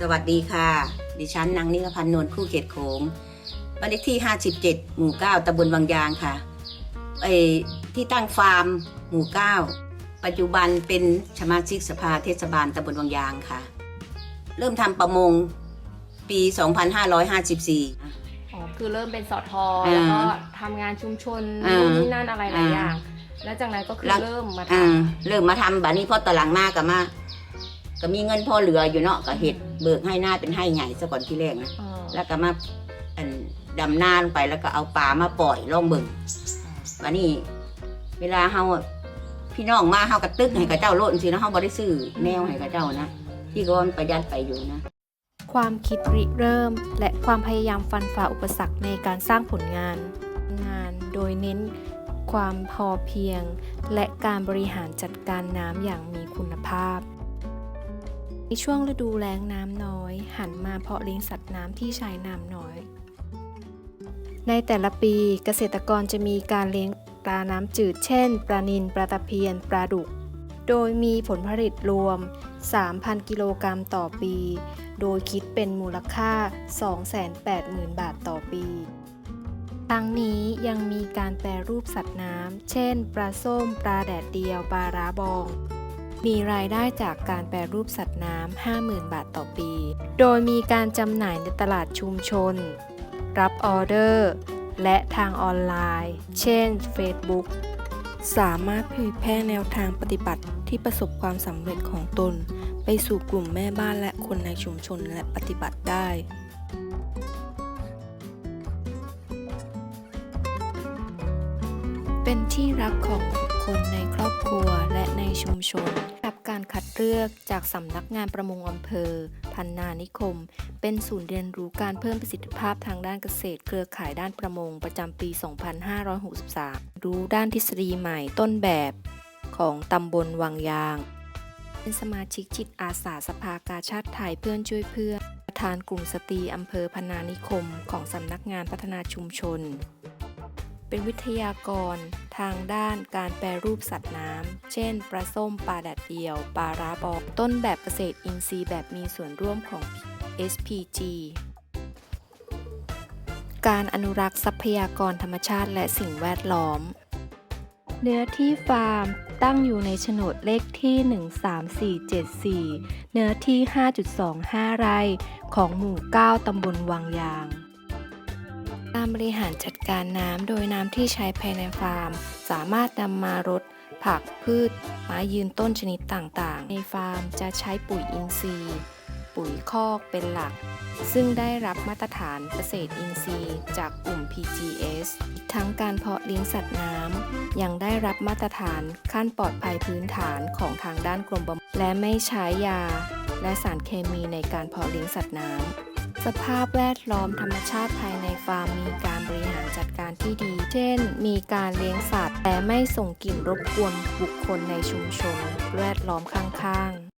สวัสดีค่ะ ดิฉันนางนิรพันธ์นวลคู่เขตโขงบ้านเลขที่ 57 หมู่ 9ตำบลวังยางค่ะไอ้ที่ตั้งฟาร์มหมู่ 9 ปัจจุบันเป็นสมาชิกสภาเทศบาลตำบลวังยางค่ะ เริ่มทำประมงปี 2554 อ๋อ คือเริ่มเป็นสอทออ่าแล้วก็ทำงานชุมชนอ่านู่นนี่นั่นอะไรหลายอ่าอย่าง แล้วจากนั้นก็คือแล้วเริ่มมาทอ่าเริ่มมาทำแบบนี้พอตอนหลังมากก็มา ก็มีเงินพอเหลืออยู่เนาะก็เห็ดเบิกให้หน้าเป็นให้ใหญ่ซะก่อนที่แรกนะำเออแล้วก็มาอันดำนาลงไปแล้วก็เอาปลามาปล่อยล่องเบิ่งวันนี้ เวลาเฮาอะพี่น้องมาเฮากระตึกให้กับเจ้าโลดสินะเฮาบ่ได้ซื้อแนวให้กับเจ้านะที่ก็มันประหยัดไปอยู่นะ ความคิดริเริ่ม และความพยายามฟันฝ่าอุปสรรคในการสร้างผลงาน งานโดยเน้นความพอเพียง และการบริหารจัดการน้ำอย่างมีคุณภาพ ในช่วงฤดูแล้งน้ำน้อย หันมาเพาะเลี้ยงสัตว์น้ำที่ใชายน้ำน้อย ในแต่ละปีเกษตรกรจะมีการเลี้ยงปลาน้ำจืด เช่น ปลานิลปลาตะเพียน ปลาดุก โดยมีผลผลิตรวม 3,000 กิโลกรัมต่อปี โดยคิดเป็นมูลค่า 280,000 บาทต่อปี ทั้งนี้ยังมีการแปรรูปสัตว์น้ำ เช่น ปลาส้ม ปลาแดดเดียว ปลาร้าบอง มีรายได้จากการแปรรูปสัตว์น้ำ 50,000 บาทต่อปี โดยมีการจำหน่ายในตลาดชุมชน รับออเดอร์ และทางออนไลน์ เช่น Facebook สามารถเผยแพร่แนวทางปฏิบัติที่ประสบความสำเร็จของตน ไปสู่กลุ่มแม่บ้านและคนในชุมชนและปฏิบัติได้เป็นที่รักของคคลในครอบครัวและในชุมชน คัดเลือกจากสำนักงานประมงอำเภอ พันนานิคม เป็นศูนย์เรียนรู้การเพิ่มประสิทธิภาพทางด้านเกษตร เครือข่ายด้านประมงประจำปี 2563 รู้ด้านทฤษฎีใหม่ต้นแบบของตำบลวังยาง เป็นสมาชิกจิตอาสาสภากาชาติไทยเพื่อนช่วยเพื่อนประธานกลุ่มสตรีอำเภอพนานิคม ของสำนักงานพัฒนาชุมชน เป็นวิทยากร ทางด้านการแปรรูปสัตว์น้ำ เช่น ปลาส้ม ปลาแดดเดียว ปลาร้าบองต้นแบบเกษตรอินทรีย์แบบมีส่วนร่วมของ SPG การอนุรักษ์ทรัพยากรธรรมชาติและสิ่งแวดล้อม เนื้อที่ฟาร์มตั้งอยู่ในโฉนดเลขที่ 13474 เนื้อที่ 5.25 ไร่ ของหมู่ 9 ตำบลวังยาง การบริหารจัดการน้ำโดยน้ำที่ใช้ภายในฟาร์ม สามารถนำมารดผักพืชไม้ยืนต้นชนิดต่างๆ ในฟาร์มจะใช้ปุ๋ยอินทรีย์ ปุ๋ยคอกเป็นหลัก ซึ่งได้รับมาตรฐานเกษตรอินทรีย์ จากกลุ่ม PGS อีกทั้งการเพาะเลี้ยงสัตว์น้ำยังได้รับมาตรฐานขั้นปลอดภัยพื้นฐานของทางด้านกรมประมงและไม่ใช้ยา และสารเคมีในการเพาะเลี้ยงสัตว์น้ำ สภาพแวดล้อมธรรมชาติภายในฟาร์มมีการบริหารจัดการที่ดี เช่น มีการเลี้ยงสัตว์ แต่ไม่ส่งกลิ่นรบกวนบุคคลในชุมชน แวดล้อมข้างๆ